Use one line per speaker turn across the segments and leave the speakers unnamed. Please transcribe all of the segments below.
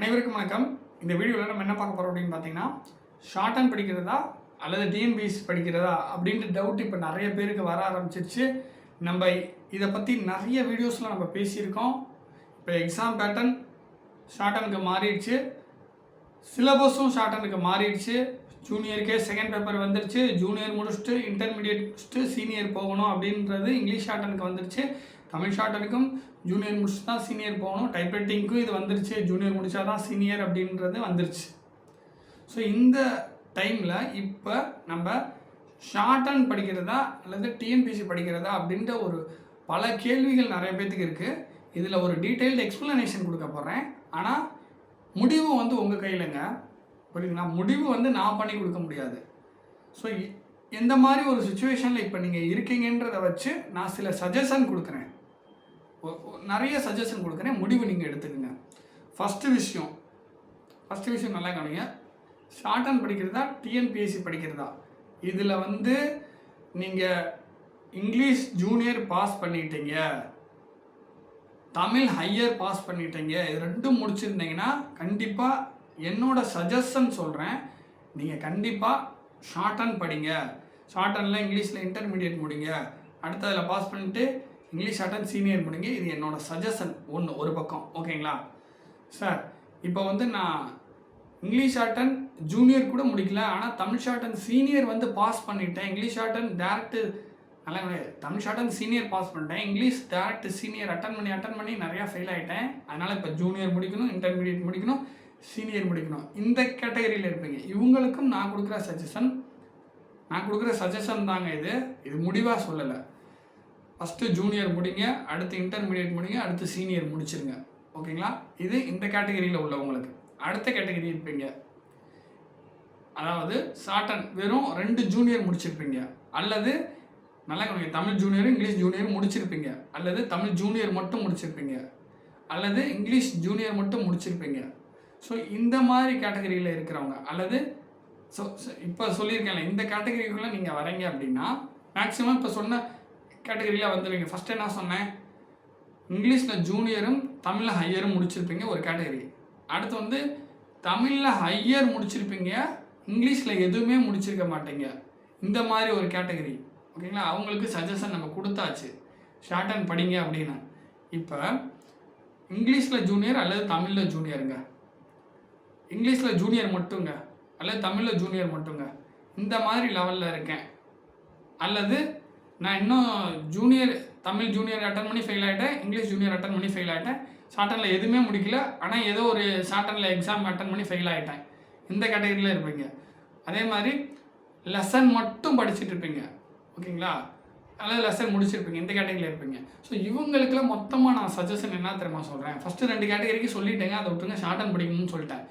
அனைவருக்கும் வணக்கம். இந்த வீடியோவில் நம்ம என்ன பார்க்க போகிறோம் அப்படின்னு பார்த்தீங்கன்னா ஷார்ட் ஹேண்ட் படிக்கிறதா அல்லது டிஎன்பிஎஸ் படிக்கிறதா அப்படின்ற டவுட் இப்போ நிறைய பேருக்கு வர ஆரம்பிச்சிருச்சு. நம்ம இதை பற்றி நிறைய வீடியோஸில் நம்ம பேசியிருக்கோம். இப்போ எக்ஸாம் பேட்டர்ன் ஷார்ட் ஹேண்டுக்கு மாறிடுச்சு. சிலபஸும் ஷார்ட் ஹேண்டுக்கு மாறிடுச்சு. ஜூனியருக்கே செகண்ட் பேப்பர் வந்துருச்சு. ஜூனியர் முடிச்சுட்டு இன்டர்மீடியட் முடிச்சுட்டு சீனியர் போகணும் அப்படின்றது இங்கிலீஷ் ஷார்ட் ஹேண்டுக்கு வந்துருச்சு. தமிழ் ஷார்ட்டனுக்கும் ஜூனியர் முடிச்சு தான் சீனியர் போகணும். டைப்ரைட்டிங்க்கும் இது வந்துருச்சு. ஜூனியர் முடித்தா தான் சீனியர் அப்படின்றது வந்துருச்சு. ஸோ இந்த டைமில் இப்போ நம்ம ஷார்ட்டன் படிக்கிறதா அல்லது டிஎன்பிசி படிக்கிறதா அப்படின்ற ஒரு பல கேள்விகள் நிறைய பேர்த்துக்கு இருக்குது இதில் ஒரு டீட்டெயில்டு எக்ஸ்ப்ளனேஷன் கொடுக்க போகிறேன் ஆனால் முடிவு வந்து உங்கள் கையிலங்க. புரியுதுங்களா? முடிவு வந்து நான் பண்ணி கொடுக்க முடியாது. ஸோ எந்த மாதிரி ஒரு சுச்சுவேஷனில் இப்போ நீங்கள் இருக்கீங்கன்றதை வச்சு நான் சில சஜஷன் கொடுக்குறேன். நிறைய சஜஷன் கொடுக்குறேன். முடிவு நீங்கள் எடுத்துக்கோங்க. ஃபஸ்ட்டு விஷயம். ஃபஸ்ட்டு விஷயம் நல்லா கவனிங்க. ஷார்ட் ஹேண்ட் படிக்கிறதா? டிஎன்பிஎஸ்சி படிக்கிறதா? இதில் வந்து நீங்கள் இங்கிலீஷ் ஜூனியர் பாஸ் பண்ணிட்டீங்க. தமிழ் ஹையர் பாஸ் பண்ணிட்டீங்க. இது ரெண்டும் முடிச்சிருந்தீங்கன்னா கண்டிப்பாக என்னோட சஜஷன் சொல்கிறேன் நீங்கள் கண்டிப்பாக ஷார்ட் ஹேண்ட் படிங்க. ஷார்ட் ஹேண்டில் இங்கிலீஷில் இன்டர்மீடியட் முடிங்க. அடுத்து அதில் பாஸ் பண்ணிட்டு இங்கிலீஷ் அட்டன் சீனியர் முடிங்க இது என்னோடய சஜஷன் ஒன்று ஒரு பக்கம். ஓகேங்களா? சார் இப்போ வந்து நான் இங்கிலீஷ் ஆட்டன் ஜூனியர் கூட முடிக்கல ஆனால் தமிழ் ஷாட்டன் சீனியர் வந்து பாஸ் பண்ணிட்டேன். இங்கிலீஷ் ஆட்டன் டேரக்ட்டு நல்லா கிடையாது தமிழ் ஷாட்டன் சீனியர் பாஸ் பண்ணிட்டேன். இங்கிலீஷ் டேரக்ட் சீனியர் அட்டன் பண்ணி அட்டன் பண்ணி நிறையா ஃபெயில் ஆகிட்டேன் அதனால் இப்போ ஜூனியர் முடிக்கணும் இன்டர்மீடியட் முடிக்கணும் சீனியர் முடிக்கணும். இந்த கேட்டகரியில் இருப்பீங்க. இவங்களுக்கும் நான் கொடுக்குற சஜஷன் நான் கொடுக்குற சஜஷன் தாங்க இது. இது முடிவாக சொல்லலை. ஃபஸ்ட்டு ஜூனியர் முடிங்க அடுத்து இன்டர்மீடியட் முடிங்க அடுத்து சீனியர் முடிச்சிருங்க. ஓகேங்களா இது இந்த கேட்டகரியில் உள்ளவங்களுக்கு. அடுத்த கேட்டகரி இருப்பீங்க. அதாவது சாட்டன் வெறும் ரெண்டு ஜூனியர் முடிச்சிருப்பீங்க. அல்லது நல்லா கவனிங்க தமிழ் ஜூனியர் இங்கிலீஷ் ஜூனியர் முடிச்சிருப்பீங்க. அல்லது தமிழ் ஜூனியர் மட்டும் முடிச்சிருப்பீங்க. அல்லது இங்கிலீஷ் ஜூனியர் மட்டும் முடிச்சிருப்பீங்க. ஸோ இந்த மாதிரி கேட்டகரியில் இருக்கிறவங்க அல்லது ஸோ இப்போ சொல்லியிருக்கேன்ல இந்த கேட்டகரிக்குள்ளே நீங்கள் வரீங்க அப்படின்னா மேக்ஸிமம் இப்போ சொன்ன கேட்டகரியில் வந்துடுவீங்க ஃபஸ்ட்டு என்ன சொன்னேன்? இங்கிலீஷில் ஜூனியரும் தமிழில் ஹையரும் முடிச்சிருப்பீங்க ஒரு கேட்டகரி அடுத்து வந்து தமிழில் ஹையர் முடிச்சிருப்பீங்க இங்கிலீஷில் எதுவுமே முடிச்சிருக்க மாட்டீங்க. இந்த மாதிரி ஒரு கேட்டகரி ஓகேங்களா அவங்களுக்கு சஜஷன் நம்ம கொடுத்தாச்சு. ஷார்ட் அண்ட் படிங்க அப்படின்னு. இப்போ இங்கிலீஷில் ஜூனியர் அல்லது தமிழில் ஜூனியருங்க இங்கிலீஷில் ஜூனியர் மட்டுங்க. அல்லது தமிழில் ஜூனியர் மட்டுங்க. இந்த மாதிரி லெவலில் இருக்கேன். அல்லது நான் இன்னும் ஜூனியர் தமிழ் ஜூனியர் அட்டன் பண்ணி ஃபெயில் ஆகிட்டேன் இங்கிலீஷ் ஜூனியர் அட்டன் பண்ணி ஃபெயில் ஆகிட்டேன் ஷார்ட்டனில் எதுவுமே முடிக்கல ஆனால் ஏதோ ஒரு ஷார்ட்டனில் எக்ஸாம் அட்டன் பண்ணி ஃபெயில் ஆகிட்டேன் இந்த கேட்டகரியில் இருப்பீங்க. அதே மாதிரி லெசன் மட்டும் படிச்சுட்டு இருப்பீங்க. ஓகேங்களா அதாவது லெசன் முடிச்சிருப்பீங்க இந்த கேட்டகரியில் இருப்பீங்க. ஸோ இவங்களுக்குலாம் மொத்தமாக நான் சஜஷன் என்ன தெரியுமா சொல்கிறேன் ஃபஸ்ட்டு ரெண்டு கேட்டகரிக்கு சொல்லிட்டேங்க அதை விட்டுருங்க ஷார்ட் அண்ட் படிக்கணும்னு சொல்லிட்டேன்.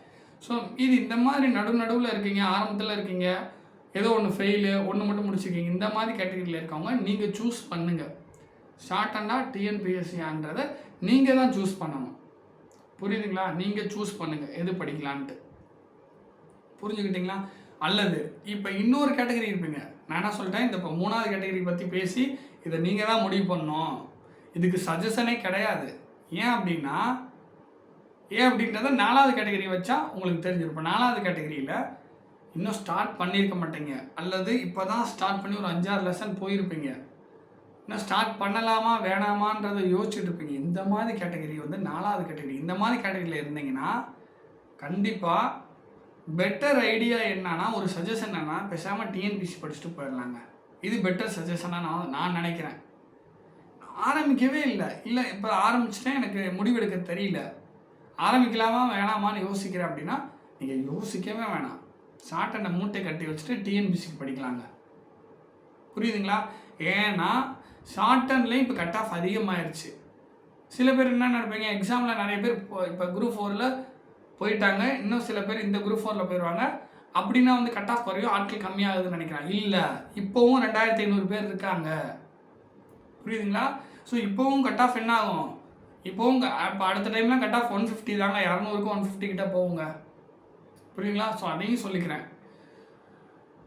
ஸோ இது இந்த மாதிரி நடு நடுவில் இருக்கீங்க ஆரம்பத்தில் இருக்கீங்க ஏதோ ஒன்று ஃபெயிலு ஒன்று மட்டும் முடிச்சிருக்கீங்க. இந்த மாதிரி கேட்டகரியில் இருக்கவங்க நீங்கள் சூஸ் பண்ணுங்கள் ஷார்ட் டிஎன்பிஎஸ்சியான்றதை நீங்கள் தான் சூஸ் பண்ணணும். புரியுதுங்களா? நீங்கள் சூஸ் பண்ணுங்கள் எது படிக்கலான்ட்டு. புரிஞ்சுக்கிட்டீங்களா? அல்லது இப்போ இன்னொரு கேட்டகரி இருப்பீங்க நான் என்ன சொல்லிட்டேன்? இந்த இப்போ மூணாவது கேட்டகரி பற்றி பேசி இதை நீங்கள் தான் முடிவு பண்ணணும். இதுக்கு சஜஷனே கிடையாது. ஏன் அப்படின்னா ஏன் அப்படின்றத நாலாவது கேட்டகரி வச்சா உங்களுக்கு தெரிஞ்சிருப்போம் நாலாவது கேட்டகரியில் இன்னும் ஸ்டார்ட் பண்ணியிருக்க மாட்டீங்க. அல்லது இப்போ தான் ஸ்டார்ட் பண்ணி ஒரு அஞ்சாறு லெசன் போயிருப்பீங்க. இன்னும் ஸ்டார்ட் பண்ணலாமா வேணாமான்றதை யோசிச்சுட்டு இருப்பீங்க. இந்த மாதிரி கேட்டகரி வந்து நாலாவது கேட்டகரி இந்த மாதிரி கேட்டகரியில் இருந்தீங்கன்னா கண்டிப்பாக பெட்டர் ஐடியா என்னன்னா ஒரு சஜஷன் என்னன்னா பேசாமல் டிஎன்பிசி படிச்சுட்டு போயிடலாங்க இது பெட்டர் சஜஷனாக நான் நான் நினைக்கிறேன். ஆரம்பிக்கவே இல்லை. இல்லை இப்போ ஆரம்பிச்சிட்டேன் எனக்கு முடிவெடுக்க தெரியல. ஆரம்பிக்கலாமா வேணாமான்னு யோசிக்கிறேன் அப்படின்னா நீங்கள் யோசிக்கவே வேணாம். சாட்டனை மூட்டை கட்டி வச்சுட்டு டிஎன்பிசிக்கு படிக்கலாங்க. புரியுதுங்களா? ஏன்னா ஷார்டன்லேயும் இப்போ கட் ஆஃப் அதிகமாகிருச்சு சில பேர் என்ன நினைப்பீங்க? எக்ஸாமில் நிறைய பேர் இப்போ குரூப் ஃபோரில் போயிட்டாங்க. இன்னும் சில பேர் இந்த குரூப் ஃபோரில் போயிடுவாங்க அப்படின்னா வந்து கட் ஆஃப் குறையும் ஆட்கள் கம்மியாகுதுன்னு நினைக்கிறாங்க இல்லை இப்போவும் ரெண்டாயிரத்தி ஐநூறு பேர் இருக்காங்க. புரியுதுங்களா? ஸோ இப்போவும் கட் ஆஃப் என்ன ஆகும்? இப்போவும் இப்போ அடுத்த டைம்லாம் கட் ஆஃப் ஒன் ஃபிஃப்டி தாங்க. இரநூறுக்கும் ஒன் ஃபிஃப்டி கிட்டே போகுங்க. புரியுங்களா? ஸோ அதையும் சொல்லிக்கிறேன்.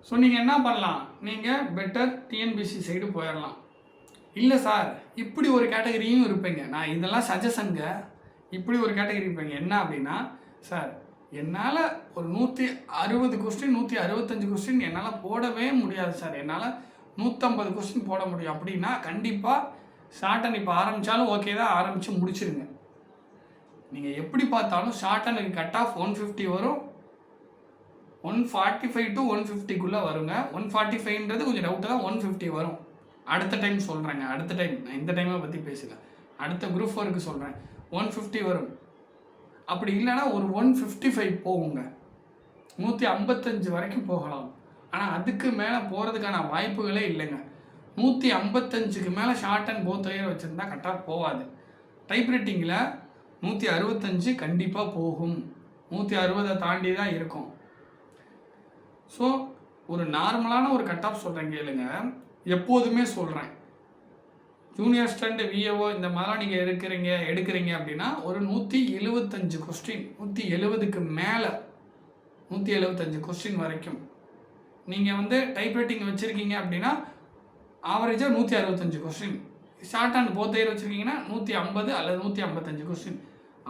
ஸோ நீங்கள் என்ன பண்ணலாம்? நீங்கள் பெட்டர் டிஎன்பிசி சைடு போயிடலாம் இல்லை சார் இப்படி ஒரு கேட்டகரியும் இருப்பீங்க. நான் இதெல்லாம் சஜஷனுங்க இப்படி ஒரு கேட்டகரி இருப்பீங்க. என்ன அப்படின்னா சார் என்னால் ஒரு நூற்றி அறுபது கொஸ்டின் நூற்றி அறுபத்தஞ்சு கொஸ்டின் என்னால் போடவே முடியாது சார் என்னால் நூற்றம்பது கொஸ்டின் போட முடியும். அப்படின்னா கண்டிப்பாக ஷார்ட்டன் இப்போ ஆரம்பித்தாலும் ஓகே தான். ஆரம்பித்து முடிச்சிருங்க. நீங்கள் எப்படி பார்த்தாலும் ஷார்ட்டனுக்கு கட் ஆஃப் ஒன் ஃபிஃப்டி வரும். One forty five to one ஃபிஃப்டிக்குள்ளே வருங்க. ஒன் ஃபார்ட்டி ஃபைவ்ன்றது கொஞ்சம் டவுட்டு தான் ஒன் ஃபிஃப்டி வரும். அடுத்த டைம் சொல்கிறேங்க அடுத்த டைம் நான் இந்த டைமை பற்றி பேசல. அடுத்த குரூப் ஃபோருக்கு சொல்கிறேன் ஒன் ஃபிஃப்டி வரும். அப்படி இல்லைன்னா ஒரு ஒன் ஃபிஃப்டி ஃபைவ் போகுங்க. நூற்றி ஐம்பத்தஞ்சு வரைக்கும் போகலாம். ஆனால் அதுக்கு மேலே போகிறதுக்கான வாய்ப்புகளே இல்லைங்க. நூற்றி ஐம்பத்தஞ்சுக்கு மேலே ஷார்ட் அண்ட் போத் ஒயர் வச்சுருந்தா கரெக்டாக போகாது. டைப்ரைட்டிங்கில் நூற்றி அறுபத்தஞ்சு கண்டிப்பாக போகும். நூற்றி அறுபதை தாண்டி தான் இருக்கும். ஸோ ஒரு நார்மலான ஒரு கட் ஆஃப் சொல்கிறேன் கேளுங்க. எப்போதுமே சொல்கிறேன் ஜூனியர் ஸ்டண்ட் விஏஓ இந்த மாதிரிலாம் நீங்கள் இருக்கிறீங்க எடுக்கிறீங்க அப்படின்னா ஒரு நூற்றி எழுபத்தஞ்சு கொஸ்டின் நூற்றி எழுபதுக்கு மேலே நூற்றி எழுபத்தஞ்சு கொஸ்டின் வரைக்கும். நீங்கள் வந்து டைப்ரைட்டிங் வச்சுருக்கீங்க அப்படின்னா ஆவரேஜாக நூற்றி அறுபத்தஞ்சு question short and both year வச்சுருக்கீங்கன்னா நூற்றி ஐம்பது அல்லது நூற்றி ஐம்பத்தஞ்சு கொஸ்டின்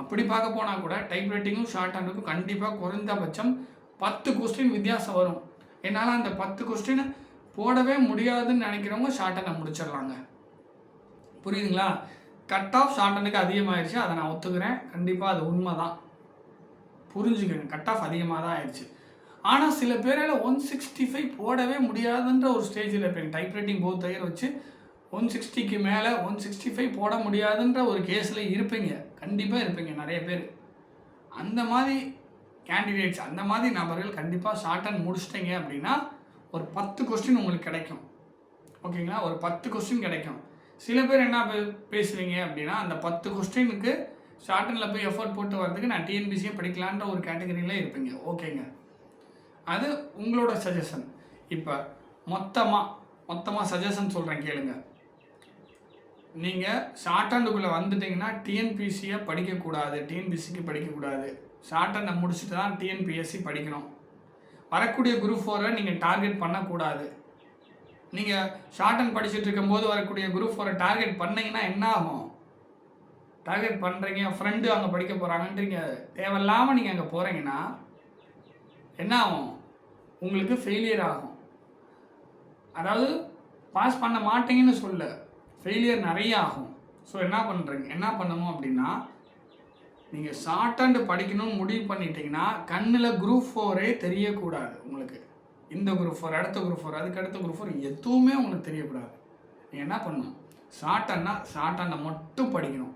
அப்படி பார்க்க போனால் கூட டைப்ரைட்டிங்கும் ஷார்ட் ஹேண்டுக்கும் கண்டிப்பாக குறைந்தபட்சம் பத்து கொஸ்டின் வித்தியாசம் வரும். என்னால் அந்த பத்து கொஸ்டின் போடவே முடியாதுன்னு நினைக்கிறவங்க ஷார்டனை முடிச்சிடுறாங்க முடிச்சிடலாங்க. புரியுதுங்களா? கட் ஆஃப் ஷார்டனுக்கு அதிகமாகிடுச்சு அதை நான் ஒத்துக்கிறேன். கண்டிப்பாக அது உண்மை தான் புரிஞ்சுக்கங்க கட் ஆஃப் அதிகமாக தான் ஆயிடுச்சு ஆனால் சில பேரால் ஒன் சிக்ஸ்டி ஃபைவ் போடவே முடியாதுன்ற ஒரு ஸ்டேஜில் இருப்பீங்க டைப்ரைட்டிங் போத் தயிர் வச்சு ஒன் சிக்ஸ்டிக்கு மேலே ஒன் சிக்ஸ்டி ஃபைவ் போட முடியாதுன்ற ஒரு கேஸில் இருப்பீங்க. கண்டிப்பாக இருப்பீங்க நிறைய பேர். அந்த மாதிரி கேண்டிடேட்ஸ் அந்த மாதிரி நபர்கள் கண்டிப்பாக ஷார்ட் அண்ட் முடிச்சிட்டிங்க அப்படின்னா ஒரு பத்து கொஸ்டின் உங்களுக்கு கிடைக்கும். ஓகேங்களா ஒரு பத்து கொஸ்டின் கிடைக்கும். சில பேர் என்ன பே- பேசுவீங்க அப்படின்னா அந்த பத்து கொஸ்டினுக்கு ஷார்ட் அண்டில் போய் எஃபோர்ட் போட்டு வரதுக்கு நான் டிஎன்பிசியே படிக்கலான்ற ஒரு கேட்டகரியில் இருப்பீங்க. ஓகேங்க அது உங்களோட சஜஷன் இப்போ மொத்தமாக மொத்தமாக சஜஷன் சொல்கிறேன் கேளுங்க. நீங்கள் ஷார்ட் ஹேண்டுக்குள்ளே வந்துட்டிங்கன்னா டிஎன்பிசியை படிக்கக்கூடாது. டிஎன்பிசிக்கு படிக்கக்கூடாது. ஷார்ட்டனை முடிச்சுட்டு தான் டிஎன்பிஎஸ்சி படிக்கணும். வரக்கூடிய குரூப் ஃபோரை நீங்கள் டார்கெட் பண்ணக்கூடாது. நீங்கள் ஷார்ட்டன் படிச்சுட்டு இருக்கும்போது வரக்கூடிய குரூப் ஃபோரை டார்கெட் பண்ணீங்கன்னா என்ன ஆகும்? டார்கெட் பண்ணுறீங்க ஃப்ரெண்டு அங்கே படிக்க போகிறாங்கன்றீங்க தேவையில்லாமல் நீங்கள் அங்கே போகிறீங்கன்னா என்ன ஆகும்? உங்களுக்கு ஃபெயிலியர் ஆகும். அதாவது பாஸ் பண்ண மாட்டீங்கன்னு சொல்ல ஃபெயிலியர் நிறைய ஆகும். ஸோ என்ன பண்ணுறீங்க என்ன பண்ணணும் அப்படின்னா நீங்கள் ஷார்ட் ஹேண்டு படிக்கணும்னு முடிவு பண்ணிட்டீங்கன்னா கண்ணில் குரூப் ஃபோரே தெரியக்கூடாது உங்களுக்கு. இந்த குரூப் ஃபோர் அடுத்த குரூப் ஃபோர் அதுக்கு அடுத்த குரூப் ஃபோர் எதுவுமே உங்களுக்கு தெரியக்கூடாது. நீங்கள் என்ன பண்ணணும்? ஷார்ட் ஹேண்ட்னா ஷார்ட் ஹேண்டை மட்டும் படிக்கணும்.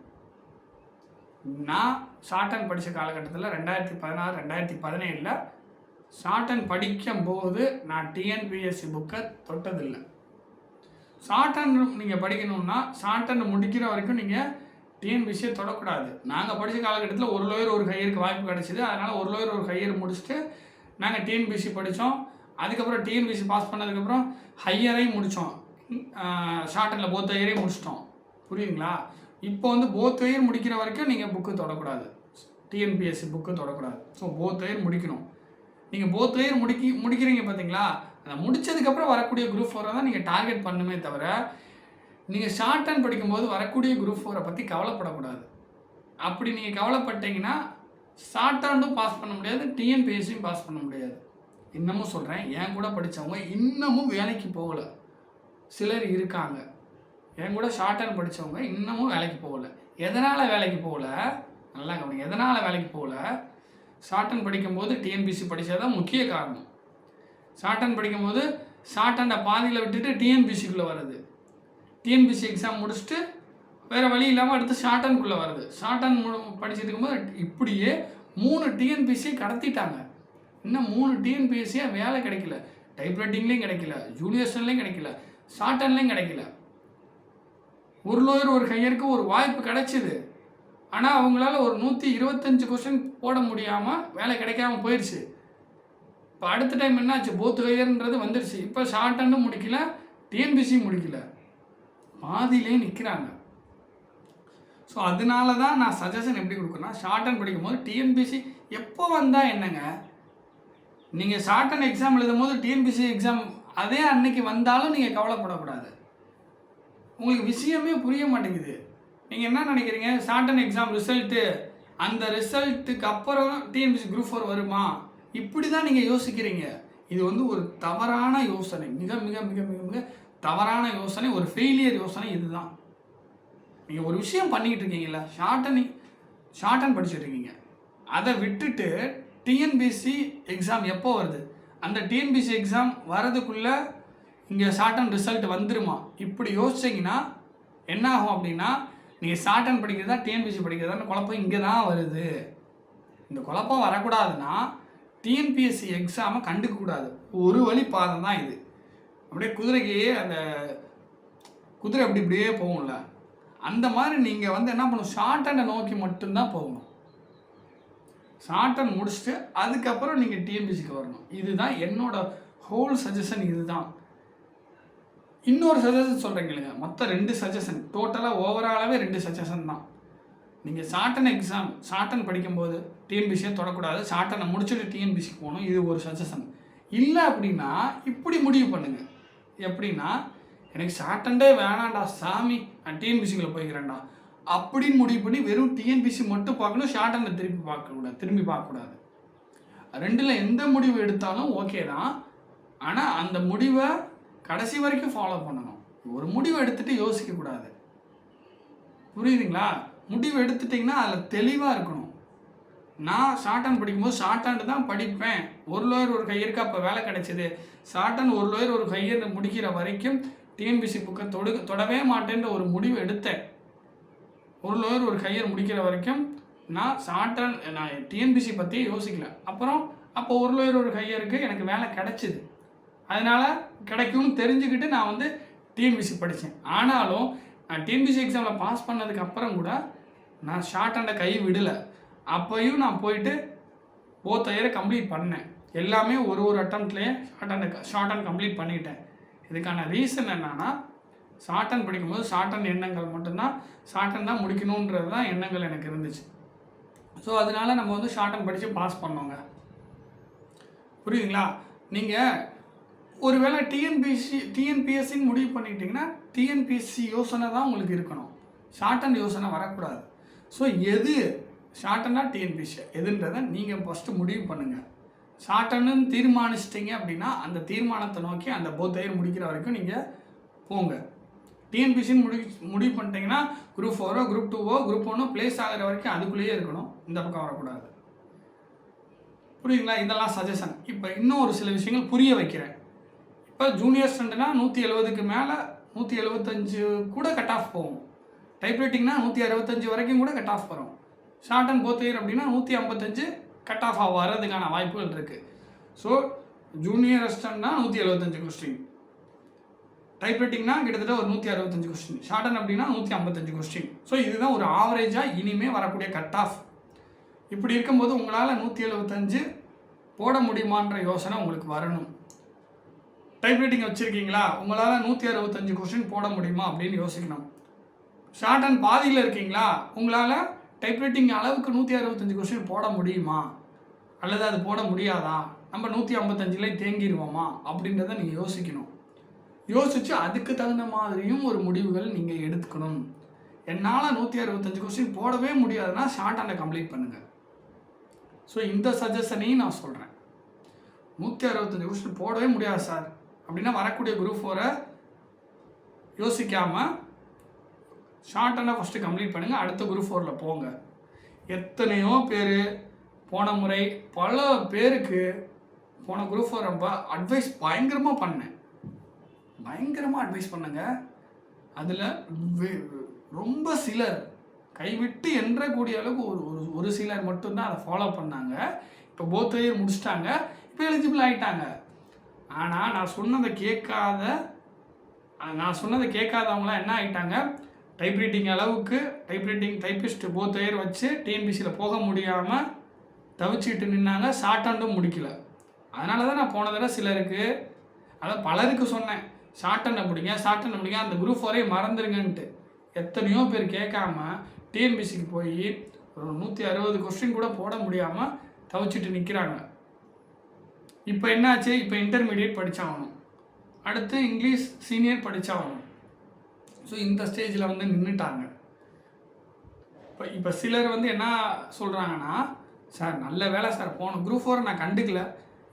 நான் ஷார்ட் ஹேண்ட் படித்த காலகட்டத்தில் ரெண்டாயிரத்தி பதினாறு ரெண்டாயிரத்தி பதினேழில் ஷார்ட் ஹேண்ட் படிக்கும்போது நான் டிஎன்பிஎஸ்சி புக்கை தொட்டதில்லை. ஷார்ட் ஹேண்ட் நீங்கள் படிக்கணும்னா ஷார்ட் ஹேண்ட் முடிக்கிற வரைக்கும் நீங்கள் டிஎன்பிசியை தொடக்கூடாது. நாங்கள் படித்த காலகட்டத்தில் ஒரு லோயர் ஒரு ஹையருக்கு வாய்ப்பு கிடச்சிது. அதனால் ஒரு லோயர் ஒரு ஹையர் முடிச்சுட்டு நாங்கள் டிஎன்பிசி படித்தோம் அதுக்கப்புறம் டிஎன்பிசி பாஸ் பண்ணதுக்கப்புறம் ஹையரையும் முடித்தோம் ஷார்ட்டில் போத் ஹையரையும் முடிச்சிட்டோம். புரியுங்களா இப்போ வந்து போத் ஹையர் முடிக்கிற வரைக்கும் நீங்கள் புக்கு தொடக்கூடாது. டிஎன்பிஎஸ்சி புக்கு தொடக்கூடாது. ஸோ போத் ஹையர் முடிக்கணும். நீங்கள் போத் ஹையர் முடிக்கி முடிக்கிறீங்க பார்த்தீங்களா அதை முடிச்சதுக்கப்புறம் வரக்கூடிய குரூப் ஃபோரை தான் நீங்கள் டார்கெட் பண்ணுமே தவிர நீங்கள் ஷார்ட் டேர்ம் படிக்கும்போது வரக்கூடிய குரூப் ஃபோரை பற்றி கவலைப்படக்கூடாது. அப்படி நீங்கள் கவலைப்பட்டீங்கன்னா ஷார்ட் ஹேண்டும் பாஸ் பண்ண முடியாது டிஎன்பிஎஸ்சியும் பாஸ் பண்ண முடியாது. இன்னமும் சொல்கிறேன் என் கூட படித்தவங்க இன்னமும் வேலைக்கு போகல. சிலர் இருக்காங்க. என் கூட ஷார்ட் டேர்ம் படித்தவங்க இன்னமும் வேலைக்கு போகல. எதனால் வேலைக்கு போகல? நல்லா கவனிங்க. எதனால் வேலைக்கு போகல? ஷார்ட் டேர்ம் படிக்கும்போது டிஎன்பிசி படித்ததான் முக்கிய காரணம். ஷார்ட் டேர்ம் படிக்கும்போது ஷார்ட் ஹேண்டை பாதியில் விட்டுட்டு டிஎன்பிசிக்குள்ளே வருது டிஎன்பிசி எக்ஸாம் முடிச்சுட்டு வேறு வழி இல்லாமல் அடுத்து ஷார்ட் வருது ஷார்டன் ஹேண்ட் படிச்சுட்டு இருக்கும்போது இப்படியே மூணு டிஎன்பிசி கடத்திட்டாங்க. இன்னும் மூணு டிஎன்பிஎஸ்சியாக வேலை கிடைக்கல. டைப்ரைட்டிங்லேயும் கிடைக்கல. ஜூனியர்ஸ்லேயும் கிடைக்கல. ஷார்டன்லேயும் கிடைக்கல. ஒரு லோயர் ஒரு கையருக்கு ஒரு வாய்ப்பு கிடைச்சிது. ஆனால் அவங்களால ஒரு நூற்றி இருபத்தஞ்சு கொஸ்டின் போட முடியாமல் வேலை கிடைக்காம போயிடுச்சு இப்போ அடுத்த டைம் என்னாச்சு? போத் ஹையர்ன்றது வந்துடுச்சு இப்போ ஷார்டன்னு முடிக்கல. டிஎன்பிசி முடிக்கல. பாதியிலே நிற்கிறாங்க ஸோ அதனால தான் நான் சஜஷன் எப்படி கொடுக்குறேன்னா ஷார்ட் படிக்கும் படிக்கும்போது டிஎன்பிசி எப்போ வந்தால் என்னங்க? நீங்கள் ஷார்ட் எக்ஸாம் எழுதும் போது டிஎன்பிசி எக்ஸாம் அதே அன்னைக்கு வந்தாலும் நீங்கள் கவலைப்படக்கூடாது. உங்களுக்கு விஷயமே புரிய மாட்டேங்குது. நீங்கள் என்ன நினைக்கிறீங்க? ஷார்ட் எக்ஸாம் ரிசல்ட்டு அந்த ரிசல்ட்டுக்கு அப்புறம் டிஎன்பிசி குரூப் ஃபோர் வருமா? இப்படி தான் நீங்கள் யோசிக்கிறீங்க. இது வந்து ஒரு தவறான யோசனை. மிக மிக மிக மிக மிக தவறான யோசனை ஒரு ஃபெயிலியர் யோசனை இதுதான். நீங்கள் ஒரு விஷயம் பண்ணிக்கிட்டு இருக்கீங்களா ஷார்ட் ஷார்ட்டன் படிச்சுட்டு இருக்கீங்க. அதை விட்டுட்டு டிஎன்பிசி எக்ஸாம் எப்போ வருது? அந்த டிஎன்பிசி எக்ஸாம் வரதுக்குள்ளே இங்கே ஷார்டன் ரிசல்ட் வந்துருமா? இப்படி யோசிச்சிங்கன்னா என்ன ஆகும் அப்படின்னா நீங்கள் ஷார்டன் படிக்கிறதா டிஎன்பிசி படிக்கிறதான்னு குழப்பம் இங்கே தான் வருது. இந்த குழப்பம் வரக்கூடாதுன்னா டிஎன்பிஎஸ்சி எக்ஸாமை கண்டுக்கக்கூடாது. ஒரு வழி பாதம் தான் இது. அப்படியே குதிரைக்கு அந்த குதிரை அப்படி இப்படியே போகும்ல. அந்த மாதிரி நீங்கள் வந்து என்ன பண்ணணும்? ஷார்ட் அண்டை நோக்கி மட்டும்தான் போகணும். ஷார்ட் அண்ட் முடிச்சுட்டு அதுக்கப்புறம் நீங்கள் டிஎன்பிசிக்கு வரணும். இதுதான் என்னோட ஹோல் சஜஷன் இதுதான். இன்னொரு சஜஷன் சொல்கிறீங்க மொத்தம் ரெண்டு சஜஷன் டோட்டலாக ஓவராலாகவே ரெண்டு சஜஷன் தான். நீங்கள் சாட்டன் எக்ஸாம் ஷார்ட்டன் படிக்கும்போது டிஎன்பிசியை தொடக்கூடாது. ஷார்ட்டனை முடிச்சுட்டு டிஎன்பிசிக்கு போகணும். இது ஒரு சஜஷன் இல்லை அப்படின்னா இப்படி முடிவு பண்ணுங்கள் எப்படின்னா எனக்கு ஷார்ட்டன்டே வேணாண்டா சாமி நான் டிஎன்பிசிக்குள்ளே போய்க்கிறேன்டா. அப்படின்னு முடிவு பண்ணி வெறும் டிஎன்பிசி மட்டும் பார்க்கணும் ஷார்ட் திருப்பி பார்க்கக்கூடாது திரும்பி பார்க்கக்கூடாது ரெண்டில் எந்த முடிவு எடுத்தாலும் ஓகே தான். ஆனால் அந்த முடிவை கடைசி வரைக்கும் ஃபாலோ பண்ணணும். ஒரு முடிவு எடுத்துகிட்டு யோசிக்கக்கூடாது புரியுதுங்களா? முடிவு எடுத்துட்டிங்கன்னா அதில் தெளிவாக இருக்கணும். நான் ஷார்ட் ஹேண்ட் படிக்கும்போது ஷார்ட் ஹேண்டு தான் படிப்பேன். ஒரு லோயர் ஒரு கையருக்கு அப்போ வேலை கிடைச்சிது. ஷார்ட் ஹேண்ட் ஒரு லோயர் ஒரு கையர் முடிக்கிற வரைக்கும் டிஎன்பிசி புக்கை தொடு தொடவே மாட்டேன்ற ஒரு முடிவு எடுத்தேன். ஒரு லோயர் ஒரு கையர் முடிக்கிற வரைக்கும் நான் ஷார்ட் ஹேண்ட் நான் டிஎன்பிசி பற்றி யோசிக்கல. அப்புறம் அப்போ ஒரு லோயர் ஒரு கையருக்கு எனக்கு வேலை கிடைச்சிது. அதனால் கிடைக்கும்னு தெரிஞ்சுக்கிட்டு நான் வந்து டிஎன்பிசி படித்தேன் ஆனாலும் நான் டிஎன்பிசி எக்ஸாமில் பாஸ் பண்ணதுக்கு அப்புறம் கூட நான் ஷார்ட் ஹேண்டை கை விடலை. அப்போயும் நான் போயிட்டு போத் இயரை கம்ப்ளீட் பண்ணேன். எல்லாமே ஒரு ஒரு அட்டம்ப்ட்லேயே shorthand shorthand complete பண்ணிட்டேன். இதுக்கான ரீசன் என்னன்னா ஷார்ட் ஹேண்ட் படிக்கும்போது ஷார்ட் எண்ணங்கள் மட்டும்தான் ஷார்ட் தான் முடிக்கணுன்றது தான் எண்ணங்கள் எனக்கு இருந்துச்சு. ஸோ அதனால நம்ம வந்து ஷார்ட் படித்து பாஸ் பண்ணோங்க. புரியுதுங்களா? நீங்கள் ஒருவேளை டிஎன்பிஎஸ்சி டிஎன்பிஎஸ்சின்னு முடிவு பண்ணிட்டீங்கன்னா டிஎன்பிஎஸ்சி யோசனை தான் உங்களுக்கு இருக்கணும். ஷார்ட் அண்ட் யோசனை வரக்கூடாது. ஸோ எது ஷார்ட்டனா டிஎன்பிசி எதுன்றதை நீங்கள் ஃபஸ்ட்டு முடிவு பண்ணுங்கள் ஷார்ட்டன்னு தீர்மானிச்சிட்டிங்க அப்படின்னா அந்த தீர்மானத்தை நோக்கி அந்த போத்தையர் முடிக்கிற வரைக்கும் நீங்கள் போங்க. டிஎன்பிசின்னு முடி முடிவு பண்ணிட்டீங்கன்னா குரூப் ஃபோரோ குரூப் டூவோ குரூப் ஒன்னோ ப்ளேஸ் ஆகிற வரைக்கும் அதுக்குள்ளேயே இருக்கணும். இந்த பக்கம் வரக்கூடாது. புரியுதுங்களா? இதெல்லாம் சஜஷன் இப்போ இன்னும் ஒரு சில விஷயங்கள் புரிய வைக்கிறேன். இப்போ ஜூனியர் ஸ்டண்ட்னா நூற்றி எழுபதுக்கு மேலே நூற்றி எழுபத்தஞ்சு கூட கட் ஆஃப் போகும். டைப்ரைட்டிங்னா நூற்றி அறுபத்தஞ்சு வரைக்கும் கூட கட் ஆஃப் வரும். ஷார்ட் அண்ட் போத் இயர் அப்படின்னா நூற்றி ஐம்பத்தஞ்சு கட் ஆஃப் ஆக வர்றதுக்கான வாய்ப்புகள் இருக்குது ஸோ ஜூனியர் அசிஸ்டன்ட்னா நூற்றி எழுபத்தஞ்சு கொஸ்டின் டைப்ரைட்டிங்னா கிட்டத்தட்ட ஒரு நூற்றி அறுபத்தஞ்சு கொஸ்டின் ஷார்ட் அண்ட் அப்படின்னா நூற்றி ஐம்பத்தஞ்சு கொஸ்டின் ஸோ இதுதான் ஒரு ஆவரேஜாக இனிமேல் வரக்கூடிய கட் ஆஃப் இப்படி இருக்கும்போது உங்களால் நூற்றி எழுபத்தஞ்சு போட முடியுமான்ற யோசனை உங்களுக்கு வரணும். டைப்ரைட்டிங் வச்சுருக்கீங்களா? உங்களால் நூற்றி அறுபத்தஞ்சு கொஸ்டின் போட முடியுமா அப்படின்னு யோசிக்கணும். ஷார்ட் அண்ட் பாதியில் இருக்கீங்களா? உங்களால் டைப்ரைட்டிங் அளவுக்கு நூற்றி அறுபத்தஞ்சு கொஸ்டின் போட முடியுமா? அல்லது அது போட முடியாதா? நம்ம நூற்றி ஐம்பத்தஞ்சிலே தேங்கிடுவோமா அப்படின்றத நீங்கள் யோசிக்கணும். யோசித்து அதுக்கு தகுந்த மாதிரியும் ஒரு முடிவுகள் நீங்கள் எடுத்துக்கணும். என்னால் நூற்றி அறுபத்தஞ்சு கொஸ்டின் போடவே முடியாதுன்னா ஷார்ட் அண்டை கம்ப்ளீட் பண்ணுங்கள் ஸோ இந்த சஜஷனையும் நான் சொல்கிறேன் நூற்றி அறுபத்தஞ்சு கொஸ்டின் போடவே முடியாது சார் அப்படின்னா வரக்கூடிய குரூப் ஃபோரை யோசிக்காமல் ஷார்ட் ஃபஸ்ட்டு கம்ப்ளீட் பண்ணுங்கள் அடுத்த குரூப் ஃபோரில் போங்க. எத்தனையோ பேர் போன முறை பல பேருக்கு போன குரூப் ஃபோர் ரொம்ப அட்வைஸ் பயங்கரமாக பண்ணேன். பயங்கரமாக அட்வைஸ் பண்ணுங்க. அதில் ரொம்ப சிலர் கைவிட்டு என்றக்கூடிய அளவுக்கு ஒரு ஒரு ஒரு சிலர் மட்டும்தான் அதை ஃபாலோ பண்ணாங்க. இப்போ போத் இயர் முடிச்சிட்டாங்க. இப்போ எலிஜிபிள் ஆகிட்டாங்க ஆனால் நான் சொன்னதை கேட்காத நான் சொன்னதை கேட்காதவங்களாம் என்ன ஆகிட்டாங்க டைப்ரைட்டிங் அளவுக்கு டைப்ரைட்டிங் டைப்பிஸ்ட் போத் இயர் வச்சு டிஎன்பிசியில் போக முடியாமல் தவிச்சிட்டு நின்னாங்க. ஷார்ட் ஹேண்டும் முடிக்கல. அதனால தான் நான் போன தடவை சிலருக்கு அதான் பலருக்கு சொன்னேன். ஷார்ட் ஹேண்டை முடிங்க ஷார்ட் ஹேண்டை முடிங்க அந்த குரூப் ஃபோரே மறந்துருங்கன்ட்டு. எத்தனையோ பேர் கேட்காம டிஎன்பிசிக்கு போய் ஒரு நூற்றி அறுபது கொஸ்டின் கூட போட முடியாமல் தவிச்சிட்டு நிற்கிறாங்க இப்போ என்னாச்சு? இப்போ இன்டர்மீடியட் படித்தாகணும் அடுத்து இங்கிலீஷ் சீனியர் படித்தாகணும் ஸோ இந்த ஸ்டேஜில் வந்து நின்றுட்டாங்க இப்போ இப்போ சிலர் வந்து என்ன சொல்கிறாங்கன்னா சார் நல்ல வேலை சார். போன குரூப் ஃபோரை நான் கண்டுக்கல.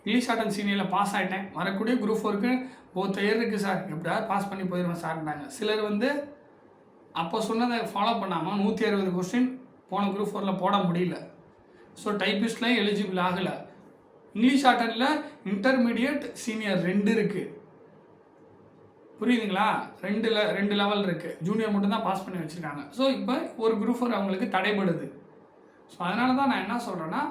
இங்கிலீஷ் ஆர்ட் அண்ட் சீனியரில் பாஸ் ஆகிட்டேன் வரக்கூடிய குரூப் ஃபோருக்கு போத்த இயர் இருக்குது சார். எப்படியாவது பாஸ் பண்ணி போயிடுவேன் சார்ன்றாங்க சிலர் வந்து அப்போ சொன்னதை ஃபாலோ பண்ணாமல் நூற்றி அறுபது கொஸ்டின் போன குரூப் ஃபோரில் போட முடியல. ஸோ டைப்பிஸ்ட்லாம் எலிஜிபிள் ஆகலை. இங்கிலீஷ் ஆட்டனில் இன்டர்மீடியட் சீனியர் ரெண்டு இருக்குது புரியுதுங்களா? ரெண்டு ரெண்டு லெவல் இருக்குது ஜூனியர் மட்டும் தான் பாஸ் பண்ணி வச்சுருக்காங்க. ஸோ இப்போ ஒரு குரூப் ஃபோர் அவங்களுக்கு தடைபடுது. ஸோ அதனால தான் நான் என்ன சொல்கிறேன்னா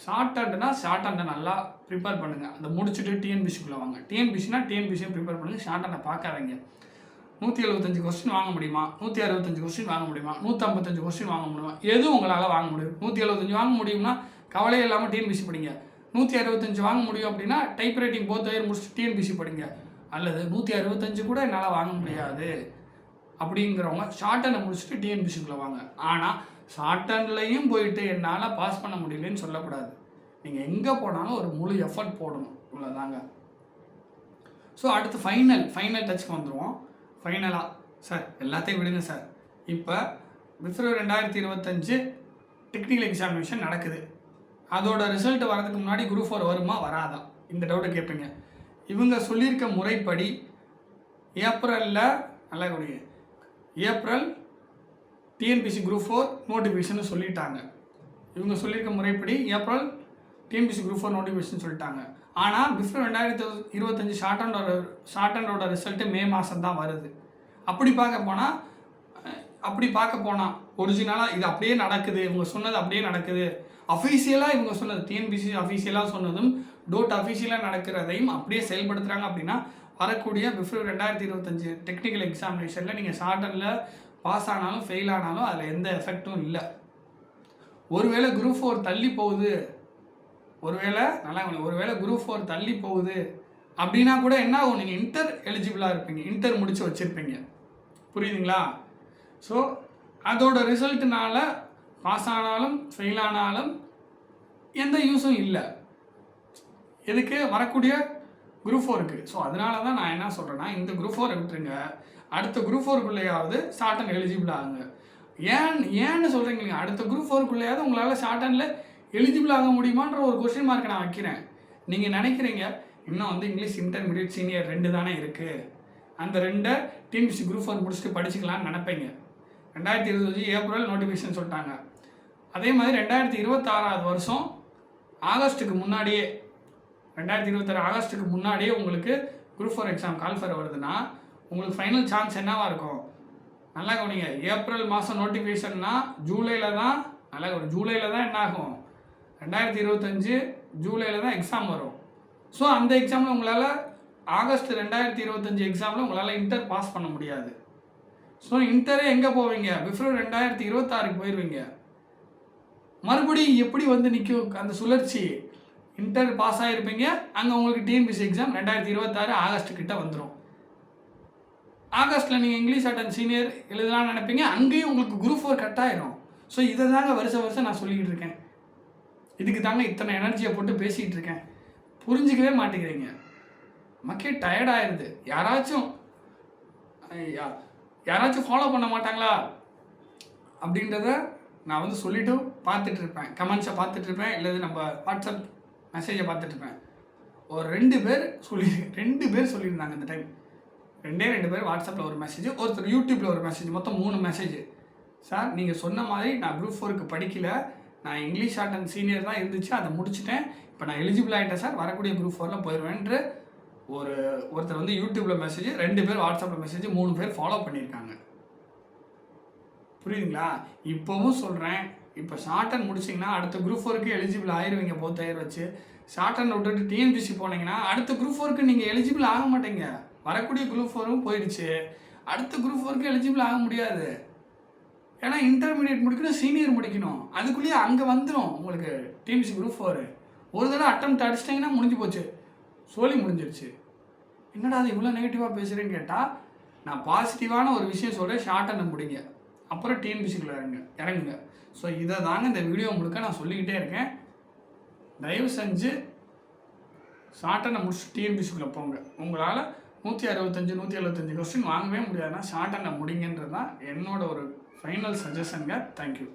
ஷார்ட் ஹேண்டுனா ஷார்ட் ஹேண்டை நல்லா ப்ரிப்பேர் பண்ணுங்கள் அதை முடிச்சுட்டு டிஎன்பிசிக்குள்ளே வாங்க. டிஎன்பிசினா டிஎன்பிசியும் ப்ரிப்பேர் பண்ணுங்கள் ஷார்ட் ஹேண்டை பார்க்காதீங்க. நூற்றி எழுபத்தஞ்சு கொஸ்டின் வாங்க முடியுமா? நூற்றி அறுபத்தஞ்சு கொஸ்டின் வாங்க முடியுமா? நூற்றம்பத்தஞ்சு கொஸ்டின் வாங்க முடியுமா? எது உங்களால் வாங்க முடியும்? நூற்றி எழுபத்தஞ்சு வாங்க முடியும்னா கவலையே இல்லாமல் டிஎன்பிசி படிங்க. நூற்றி அறுபத்தஞ்சு வாங்க முடியும் அப்படின்னா டைப் ரைட்டிங் போத் இயர் முடிச்சுட்டு டிஎன்பிசி படிங்க. அல்லது நூற்றி அறுபத்தஞ்சு கூட என்னால் வாங்க முடியாது. அப்படிங்கிறவங்க ஷார்ட் ஹேண்டை முடிச்சுட்டு டிஎன்பிசிக்குள்ளே வாங்க. ஆனால் ஷார்ட் ஹேண்ட்லையும் போயிட்டு என்னால் பாஸ் பண்ண முடியலன்னு சொல்லக்கூடாது. நீங்கள் எங்கே போனாலும் ஒரு முழு எஃபர்ட் போடணும். இவ்வளோதாங்க ஸோ அடுத்து ஃபைனல் ஃபைனல் டச்சுக்கு வந்துடுவோம் ஃபைனலாக சார் எல்லாத்தையும் விடுங்க சார் இப்போ பிப்ரவரி ரெண்டாயிரத்தி இருபத்தஞ்சு டெக்னிக்கல் எக்ஸாமினேஷன் நடக்குது. அதோட ரிசல்ட் வரதுக்கு முன்னாடி குரூப் ஃபோர் வருமா? வராதா? இந்த டவுட்டை கேட்பீங்க. இவங்க சொல்லியிருக்க முறைப்படி ஏப்ரலில் நல்லா கவனிங்க April TNPSC group four notification சொல்லிட்டாங்க. இவங்க சொல்லியிருக்க முறைப்படி April TNPSC group four notification சொல்லிட்டாங்க. ஆனால் பிஃபோர் ரெண்டாயிரத்தி இருபத்தஞ்சி ஷார்ட் அண்டோட ஷார்ட் அண்டோட ரிசல்ட்டு மே மாதம் தான் வருது. அப்படி பார்க்க போனால் அப்படி பார்க்க போனால் ஒரிஜினலாக இது அப்படியே நடக்குது. இவங்க சொன்னது அப்படியே நடக்குது. அஃபீஷியலாக இவங்க சொன்னது டிஎன்பிசி அஃபீஷியலாக சொன்னதும் டோட் அஃபீஷியலாக நடக்கிறதையும் அப்படியே செயல்படுத்துகிறாங்க அப்படின்னா வரக்கூடிய பிப்ரவரி ரெண்டாயிரத்தி இருபத்தஞ்சு டெக்னிக்கல் எக்ஸாமினேஷனில் நீங்கள் ஷார்டனில் பாஸ் ஆனாலும் ஃபெயில் ஆனாலும் அதில் எந்த எஃபெக்ட்டும் இல்லை. ஒருவேளை குரூப் ஃபோர் தள்ளி போகுது. ஒருவேளை நல்லா ஒருவேளை குரூப் ஃபோர் தள்ளி போகுது. அப்படின்னா கூட என்ன ஆகும்? நீங்கள் இன்டர் எலிஜிபிளாக இருப்பீங்க. இன்டர் முடிச்சு வச்சுருப்பீங்க. புரியுதுங்களா? ஸோ அதோட ரிசல்ட்னால பாஸ் ஆனாலும் ஃபெயில் ஆனாலும் எந்த யூஸும் இல்லை. எதுக்கு வரக்கூடிய குரூப் ஃபோருக்கு ஸோ அதனால தான் நான் என்ன சொல்கிறேன்னா இந்த குரூப் ஃபோரை விட்டுருங்க அடுத்த குரூப் ஃபோருக்குள்ளேயாவது ஷார்ட் அண்ட் எலிஜிபிள் ஆகுங்க. ஏன் ஏன்னு சொல்கிறீங்க அடுத்த குரூப் ஃபோருக்குள்ளேயாவது உங்களால் ஷார்ட் அண்டில் எலிஜிபிள் ஆக முடியுமான்ற ஒரு கொஸ்டின் மார்க்கை நான் வைக்கிறேன். நீங்கள் நினைக்கிறீங்க இன்னும் வந்து இங்கிலீஷ் இன்டர்மீடியட் சீனியர் ரெண்டு தானே இருக்குது அந்த ரெண்டை டிஎன்பிசி குரூப் ஃபோர் முடிச்சுட்டு படிச்சுக்கலாம்னு நினைப்பீங்க. ரெண்டாயிரத்தி இருபத்தஞ்சி ஏப்ரல் நோட்டிஃபிகேஷன் சொல்லிட்டாங்க. அதே மாதிரி ரெண்டாயிரத்தி இருபத்தாறாவது வருஷம் ஆகஸ்ட்டுக்கு முன்னாடியே ரெண்டாயிரத்தி இருபத்தாறு ஆகஸ்ட்டுக்கு முன்னாடியே உங்களுக்கு குரூப் ஃபோர் எக்ஸாம் கால்ஃபர் வருதுன்னா உங்களுக்கு ஃபைனல் சான்ஸ் என்னவாக இருக்கும்? நல்லா கவனிங்க. ஏப்ரல் மாதம் நோட்டிஃபிகேஷன்னா ஜூலையில் தான் நல்லா ஒரு ஜூலையில் தான் என்ன ஆகும்? ரெண்டாயிரத்தி இருபத்தஞ்சு ஜூலையில் தான் எக்ஸாம் வரும். ஸோ அந்த எக்ஸாமில் உங்களால் ஆகஸ்ட் ரெண்டாயிரத்தி இருபத்தஞ்சு எக்ஸாமில் உங்களால் இன்டர் பாஸ் பண்ண முடியாது. ஸோ இன்டரே எங்கே போவீங்க? பிப்ரவரி ரெண்டாயிரத்தி இருபத்தாறுக்கு போயிடுவீங்க மறுபடியும் எப்படி வந்து நிற்கும் அந்த சுழற்சி. இன்டர் பாஸ் ஆகிருப்பீங்க அங்கே உங்களுக்கு டிஎன்பிசி எக்ஸாம் ரெண்டாயிரத்தி இருபத்தாறு ஆகஸ்ட் கிட்ட வந்துடும் ஆகஸ்ட்டில் நீங்கள் இங்கிலீஷ் அட்டன் சீனியர் எழுதலாம்னு நினைப்பீங்க. அங்கேயும் உங்களுக்கு குரூப் ஃபோர் கட் ஆயிரும். ஸோ இதை தாங்க வருஷம் வருஷம் நான் சொல்லிக்கிட்டு இருக்கேன். இதுக்கு தாங்க இத்தனை எனர்ஜியை போட்டு பேசிகிட்டு இருக்கேன். புரிஞ்சிக்கவே மாட்டேங்கிறீங்க. மக்கே டயர்டாயிருது யாராச்சும் ஐயா, யாராச்சும் ஃபாலோ பண்ண மாட்டாங்களா? அப்படின்றத நான் வந்து சொல்லிவிட்டு பார்த்துட்டு இருப்பேன். கமெண்ட்ஸை பார்த்துட்ருப்பேன் இல்லை நம்ம வாட்ஸ்அப் மெசேஜை பார்த்துட்ருப்பேன் ஒரு ரெண்டு பேர் சொல்லி ரெண்டு பேர் சொல்லியிருந்தாங்க இந்த டைம் ரெண்டே ரெண்டு பேர் வாட்ஸ்அப்பில் ஒரு மெசேஜ் ஒருத்தர் யூடியூப்பில் ஒரு மெசேஜ் மொத்தம் மூணு மெசேஜ் சார் நீங்கள் சொன்ன மாதிரி நான் குரூப் ஃபோருக்கு படிக்கல. நான் இங்கிலீஷ் ஆர்ட் அண்ட் சீனியர் தான் இருந்துச்சு. அதை முடிச்சுட்டேன். இப்போ நான் எலிஜிபிள் ஆகிட்டேன் சார் வரக்கூடிய குரூப் ஃபோரில் போயிடுவேன்ட்டு ஒரு ஒருத்தர் வந்து யூடியூப்பில் மெசேஜ் ரெண்டு பேர் வாட்ஸ்அப்பில் மெசேஜ் மூணு பேர் ஃபாலோ பண்ணியிருக்காங்க. புரியுதுங்களா? இப்போவும் சொல்கிறேன் இப்போ ஷார்ட் அண்ட் முடிச்சிங்கன்னா அடுத்த குரூப் ஃபோருக்கு எலிஜிபிள் ஆயிருவீங்க போத் வச்சு. ஷார்ட் அண்ட் விட்டுட்டு டிஎன்பிசி போனீங்கன்னா அடுத்த குரூப் ஃபோருக்கு நீங்கள் எலிஜிபிள் ஆக மாட்டீங்க. வரக்கூடிய குரூப் ஃபோரும் போயிடுச்சு. அடுத்த குரூப் ஃபோருக்கு எலிஜிபிள் ஆக முடியாது. ஏன்னா இன்டர்மீடியட் முடிக்கணும் சீனியர் முடிக்கணும். அதுக்குள்ளேயே அங்கே வந்துடும் உங்களுக்கு டிஎன்பிசி குரூப் ஃபோரு ஒரு தடவை அட்டம் அடிச்சிட்டிங்கன்னா முடிஞ்சு போச்சு. சோழி முடிஞ்சிருச்சு. என்னடா அது இவ்வளோ நெகட்டிவாக பேசுகிறேன்னு கேட்டால் நான் பாசிட்டிவான ஒரு விஷயம் சொல்கிறேன் ஷார்ட் முடிங்க. அப்புறம் டிஎன்பிசிக்குள்ளே இறங்க இறங்குங்க. ஸோ இதை தாங்க இந்த வீடியோ முழுக்க நான் சொல்லிக்கிட்டே இருக்கேன். தயவு செஞ்சு ஷார்ட்டனை முடிச்சு டிஎன்பிசிக்குள்ளே போங்க. உங்களால் நூற்றி அறுபத்தஞ்சு நூற்றி எழுபத்தஞ்சு கொஸ்டின் வாங்கவே முடியாதுன்னா ஷார்ட் அண்ட் முடிங்கன்றது தான் என்னோட ஒரு ஃபைனல் சஜஷனுங்க தேங்க்யூ